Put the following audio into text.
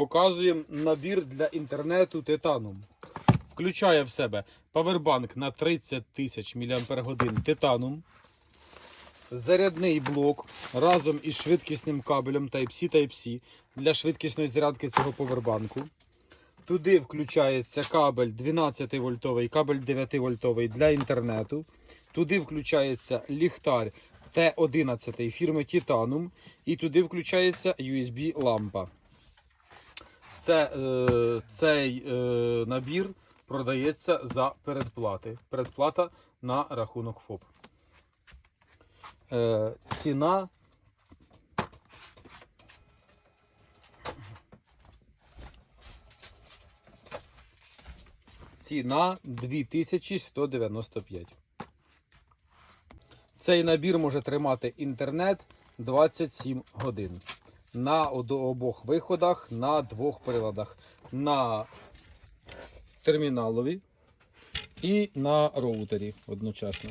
Показуємо набір для інтернету Титаном. Включає в себе павербанк на 30 тисяч мАч Титаном. Зарядний блок разом із швидкісним кабелем Type-C Type-C для швидкісної зарядки цього повербанку. Туди включається кабель 12 вольтовий, кабель 9 вольтовий для інтернету. Туди включається ліхтар Т11 фірми Titanium. І туди включається USB лампа. Це, е, цей е, набір продається за передплати. Передплата на рахунок ФОП. Е, ціна Ціна 2195. Цей набір може тримати інтернет 27 годин. На обох виходах, на двох приладах. На терміналові і на роутері одночасно.